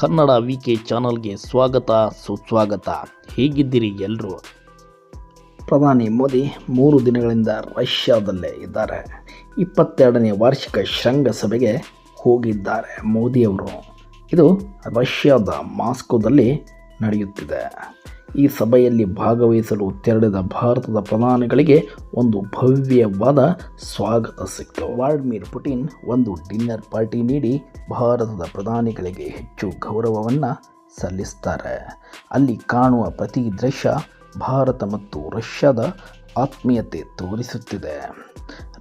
Kannada V K ಚಾನಲ್ಗೆ ಸ್ವಾಗತ, ಸುಸ್ವಾಗತ. ಹೇಗಿದ್ದೀರಿ ಎಲ್ಲರೂ ಪ್ರಧಾನಿ ಮೋದಿ ಮೂರು ದಿನಗಳಿಂದ ರಷ್ಯಾದಲ್ಲೇ ಇದ್ದಾರೆ. ಇಪ್ಪತ್ತೆರಡನೇ ವಾರ್ಷಿಕ ಶೃಂಗಸಭೆಗೆ ಹೋಗಿದ್ದಾರೆ ಮೋದಿಯವರು. ಇದು ರಷ್ಯಾದ ಮಾಸ್ಕೋದಲ್ಲಿ ನಡೆಯುತ್ತಿದೆ. ಈ ಸಭೆಯಲ್ಲಿ ಭಾಗವಹಿಸಲು ತೆರಳಿದ ಭಾರತದ ಪ್ರಧಾನಿಗಳಿಗೆ ಒಂದು ಭವ್ಯವಾದ ಸ್ವಾಗತ ಸಿಕ್ತು. ವ್ಲಾಡಿಮಿರ್ ಪುಟಿನ್ ಒಂದು ಡಿನ್ನರ್ ಪಾರ್ಟಿ ನೀಡಿ ಭಾರತದ ಪ್ರಧಾನಿಗಳಿಗೆ ಹೆಚ್ಚು ಗೌರವವನ್ನು ಸಲ್ಲಿಸ್ತಾರೆ. ಅಲ್ಲಿ ಕಾಣುವ ಪ್ರತಿ ದೃಶ್ಯ ಭಾರತ ಮತ್ತು ರಷ್ಯಾದ ಆತ್ಮೀಯತೆ ತೋರಿಸುತ್ತಿದೆ.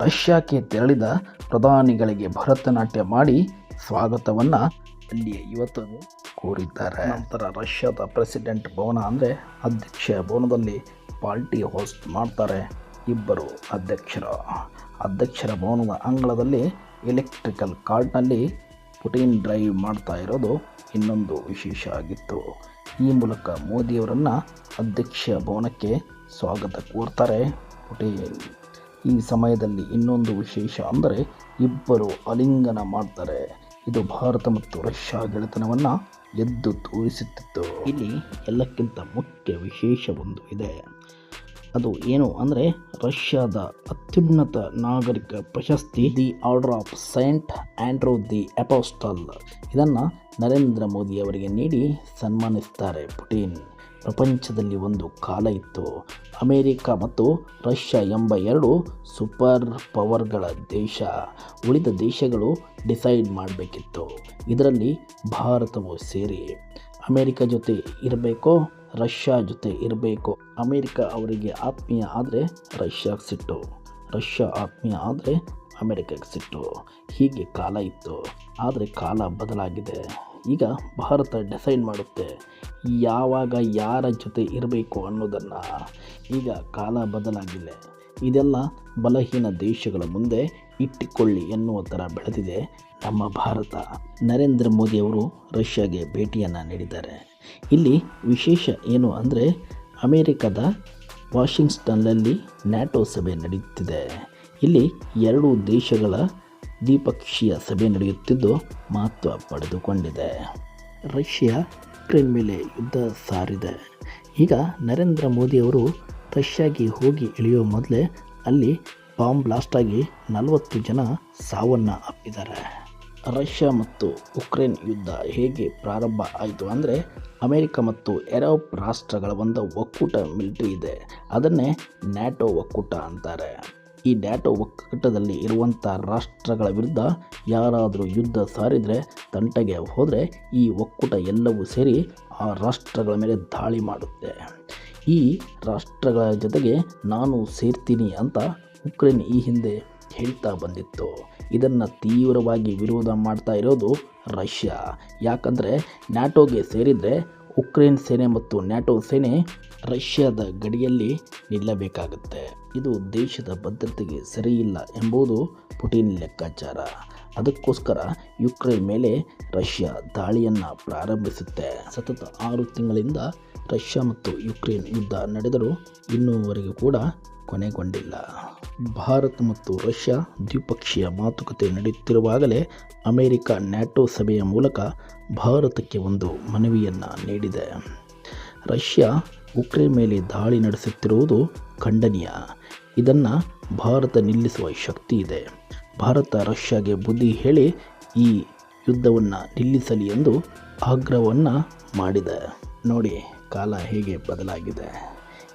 ರಷ್ಯಾಕ್ಕೆ ತೆರಳಿದ ಪ್ರಧಾನಿಗಳಿಗೆ ಭರತನಾಟ್ಯ ಮಾಡಿ ಸ್ವಾಗತವನ್ನು ಅಲ್ಲಿಯ ಯುವಕರು ಕೋರಿದ್ದಾರೆ. ನಂತರ ರಷ್ಯಾದ ಪ್ರೆಸಿಡೆಂಟ್ ಭವನ ಅಂದರೆ ಅಧ್ಯಕ್ಷ ಭವನದಲ್ಲಿ ಪಾರ್ಟಿ ಹೋಸ್ಟ್ ಮಾಡ್ತಾರೆ ಇಬ್ಬರು ಅಧ್ಯಕ್ಷರು. ಅಧ್ಯಕ್ಷರ ಭವನದ ಅಂಗಳದಲ್ಲಿ ಎಲೆಕ್ಟ್ರಿಕಲ್ ಕಾರ್ಡ್ನಲ್ಲಿ ಪುಟಿನ್ ಡ್ರೈವ್ ಮಾಡ್ತಾ ಇರೋದು ಇನ್ನೊಂದು ವಿಶೇಷ ಆಗಿತ್ತು. ಈ ಮೂಲಕ ಮೋದಿಯವರನ್ನು ಅಧ್ಯಕ್ಷ ಭವನಕ್ಕೆ ಸ್ವಾಗತ ಕೋರ್ತಾರೆ ಪುಟಿನ್. ಈ ಸಮಯದಲ್ಲಿ ಇನ್ನೊಂದು ವಿಶೇಷ ಅಂದರೆ ಇಬ್ಬರು ಅಲಿಂಗನ ಮಾಡ್ತಾರೆ. ಇದು ಭಾರತ ಮತ್ತು ರಷ್ಯಾ ಗೆಳೆತನವನ್ನು ಎದ್ದು ತೋರಿಸುತ್ತಿತ್ತು. ಇಲ್ಲಿ ಎಲ್ಲಕ್ಕಿಂತ ಮುಖ್ಯ ವಿಶೇಷ ಒಂದು ಇದೆ. ಅದು ಏನು ಅಂದರೆ ರಷ್ಯಾದ ಅತ್ಯುನ್ನತ ನಾಗರಿಕ ಪ್ರಶಸ್ತಿ the Order of Saint Andrew the Apostle ಇದನ್ನು ನರೇಂದ್ರ ಮೋದಿ ಅವರಿಗೆ ನೀಡಿ ಸನ್ಮಾನಿಸ್ತಾರೆ ಪುಟಿನ್. ಪ್ರಪಂಚದಲ್ಲಿ ಒಂದು ಕಾಲ ಇತ್ತು. ಅಮೇರಿಕ ಮತ್ತು ರಷ್ಯಾ ಎಂಬ ಎರಡು ಸೂಪರ್ ಪವರ್ಗಳ ದೇಶ. ಉಳಿದ ದೇಶಗಳು ಡಿಸೈಡ್ ಮಾಡಬೇಕಿತ್ತು. ಇದರಲ್ಲಿ ಭಾರತವು ಸೇರಿ ಅಮೇರಿಕ ಜೊತೆ ಇರಬೇಕೋ, ರಷ್ಯಾ ಜೊತೆ ಇರಬೇಕು? ಅಮೇರಿಕ ಅವರಿಗೆ ಆತ್ಮೀಯ ಆದರೆ ರಷ್ಯಾಗೆ ಸಿಟ್ಟು. ರಷ್ಯಾ ಆತ್ಮೀಯ ಆದರೆ ಅಮೇರಿಕಕ್ಕೆ ಸಿಟ್ಟು. ಹೀಗೆ ಕಾಲ ಇತ್ತು. ಆದರೆ ಕಾಲ ಬದಲಾಗಿದೆ. ಈಗ ಭಾರತ ಡಿಸೈಡ್ ಮಾಡುತ್ತೆ ಯಾವಾಗ ಯಾರ ಜೊತೆ ಇರಬೇಕು ಅನ್ನೋದನ್ನು ಈಗ ಕಾಲ ಬದಲಾಗಿದೆ. ಇದೆಲ್ಲ ಬಲಹೀನ ದೇಶಗಳ ಮುಂದೆ ಇಟ್ಟುಕೊಳ್ಳಿ ಎನ್ನುವ ಥರ ಬೆಳೆದಿದೆ ನಮ್ಮ ಭಾರತ. ನರೇಂದ್ರ ಮೋದಿಯವರು ರಷ್ಯಾಗೆ ಭೇಟಿಯನ್ನು ನೀಡಿದ್ದಾರೆ. ಇಲ್ಲಿ ವಿಶೇಷ ಏನು ಅಂದರೆ ಅಮೇರಿಕದ ವಾಷಿಂಗ್ಟನ್ನಲ್ಲಿ ನ್ಯಾಟೋ ಸಭೆ ನಡೆಯುತ್ತಿದೆ ಇಲ್ಲಿ ಎರಡೂ ದೇಶಗಳ ದ್ವಿಪಕ್ಷೀಯ ಸಭೆ ನಡೆಯುತ್ತಿದ್ದು ಮಹತ್ವ ಪಡೆದುಕೊಂಡಿದೆ. ರಷ್ಯಾ ಯುಕ್ರೇನ್ ಮೇಲೆ ಯುದ್ಧ ಸಾರಿದೆ. ಈಗ ನರೇಂದ್ರ ಮೋದಿಯವರು ರಷ್ಯಾಗೆ ಹೋಗಿ ಇಳಿಯೋ ಮೊದಲೇ ಅಲ್ಲಿ ಬಾಂಬ್ ಬ್ಲಾಸ್ಟಾಗಿ ನಲವತ್ತು ಜನ ಸಾವನ್ನು ಅಪ್ಪಿದ್ದಾರೆ. ರಷ್ಯಾ ಮತ್ತು ಉಕ್ರೇನ್ ಯುದ್ಧ ಹೇಗೆ ಪ್ರಾರಂಭ ಆಯಿತು ಅಂದರೆ ಅಮೆರಿಕ ಮತ್ತು ಯುರೋಪ್ ರಾಷ್ಟ್ರಗಳ ಒಂದು ಒಕ್ಕೂಟ ಮಿಲಿಟರಿ ಇದೆ. ಅದನ್ನೇ ನ್ಯಾಟೋ ಒಕ್ಕೂಟ ಅಂತಾರೆ. ಈ ನ್ಯಾಟೋ ಒಕ್ಕೂಟದಲ್ಲಿ ಇರುವಂಥ ರಾಷ್ಟ್ರಗಳ ವಿರುದ್ಧ ಯಾರಾದರೂ ಯುದ್ಧ ಸಾರಿದರೆ ತಂಟೆಗೆ ಹೋದರೆ ಈ ಒಕ್ಕೂಟ ಎಲ್ಲವೂ ಸೇರಿ ಆ ರಾಷ್ಟ್ರಗಳ ಮೇಲೆ ದಾಳಿ ಮಾಡುತ್ತೆ. ಈ ರಾಷ್ಟ್ರಗಳ ಜೊತೆಗೆ ನಾನು ಸೇರ್ತೀನಿ ಅಂತ ಉಕ್ರೇನ್ ಈ ಹಿಂದೆ ಹೇಳ್ತಾ ಬಂದಿತ್ತು. ಇದನ್ನು ತೀವ್ರವಾಗಿ ವಿರೋಧ ಮಾಡ್ತಾ ಇರೋದು ರಷ್ಯಾ. ಯಾಕಂದರೆ ನ್ಯಾಟೋಗೆ ಸೇರಿದರೆ ಉಕ್ರೇನ್ ಸೇನೆ ಮತ್ತು ನ್ಯಾಟೋ ಸೇನೆ ರಷ್ಯಾದ ಗಡಿಯಲ್ಲಿ ನಿಲ್ಲಬೇಕಾಗುತ್ತೆ. ಇದು ದೇಶದ ಭದ್ರತೆಗೆ ಸರಿಯಿಲ್ಲ ಎಂಬುದು ಪುಟಿನ್ ಲೆಕ್ಕಾಚಾರ. ಅದಕ್ಕೋಸ್ಕರ ಯುಕ್ರೇನ್ ಮೇಲೆ ರಷ್ಯಾ ದಾಳಿಯನ್ನು ಪ್ರಾರಂಭಿಸುತ್ತೆ. ಸತತ ಆರು ತಿಂಗಳಿಂದ ರಷ್ಯಾ ಮತ್ತು ಯುಕ್ರೇನ್ ಯುದ್ಧ ನಡೆದರೂ ಇನ್ನೂವರೆಗೂ ಕೂಡ ಕೊನೆಗೊಂಡಿಲ್ಲ. ಭಾರತ ಮತ್ತು ರಷ್ಯಾ ದ್ವಿಪಕ್ಷೀಯ ಮಾತುಕತೆ ನಡೆಯುತ್ತಿರುವಾಗಲೇ ಅಮೆರಿಕ ನ್ಯಾಟೋ ಸಭೆಯ ಮೂಲಕ ಭಾರತಕ್ಕೆ ಒಂದು ಮನವಿಯನ್ನು ನೀಡಿದೆ. ರಷ್ಯಾ ಉಕ್ರೇನ್ ಮೇಲೆ ದಾಳಿ ನಡೆಸುತ್ತಿರುವುದು ಖಂಡನೀಯ. ಇದನ್ನು ಭಾರತ ನಿಲ್ಲಿಸುವ ಶಕ್ತಿ ಇದೆ. ಭಾರತ ರಷ್ಯಾಗೆ ಬುದ್ಧಿ ಹೇಳಿ ಈ ಯುದ್ಧವನ್ನು ನಿಲ್ಲಿಸಲಿ ಎಂದು ಆಗ್ರಹವನ್ನು ಮಾಡಿದೆ. ನೋಡಿ, ಕಾಲ ಹೇಗೆ ಬದಲಾಗಿದೆ.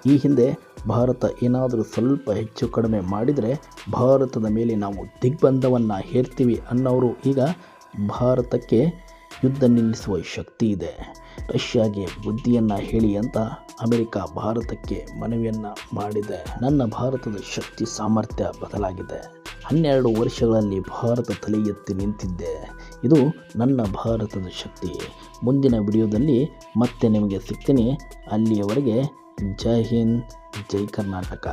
ಈ ಹಿಂದೆ ಭಾರತ ಏನಾದರೂ ಸ್ವಲ್ಪ ಹೆಚ್ಚು ಕಡಿಮೆ ಮಾಡಿದರೆ ಭಾರತದ ಮೇಲೆ ನಾವು ದಿಗ್ಬಂಧವನ್ನು ಹೇರ್ತೀವಿ ಅನ್ನೋರು ಈಗ ಭಾರತಕ್ಕೆ ಯುದ್ಧ ನಿಲ್ಲಿಸುವ ಶಕ್ತಿ ಇದೆ. ರಷ್ಯಾಗೆ ಬುದ್ಧಿಯನ್ನು ಹೇಳಿ ಅಂತ ಅಮೆರಿಕ ಭಾರತಕ್ಕೆ ಮನವಿಯನ್ನು ಮಾಡಿದೆ. ನನ್ನ ಭಾರತದ ಶಕ್ತಿ ಸಾಮರ್ಥ್ಯ ಬದಲಾಗಿದೆ. ಹನ್ನೆರಡು ವರ್ಷಗಳಲ್ಲಿ ಭಾರತ ತಲೆ ಎತ್ತಿ ನಿಂತಿದ್ದೆ. ಇದು ನನ್ನ ಭಾರತದ ಶಕ್ತಿ. ಮುಂದಿನ ವಿಡಿಯೋದಲ್ಲಿ ಮತ್ತೆ ನಿಮಗೆ ಸಿಗ್ತೀನಿ. ಅಲ್ಲಿಯವರೆಗೆ ಜೈ ಹಿಂದ್, ಜೈ ಕರ್ನಾಟಕ.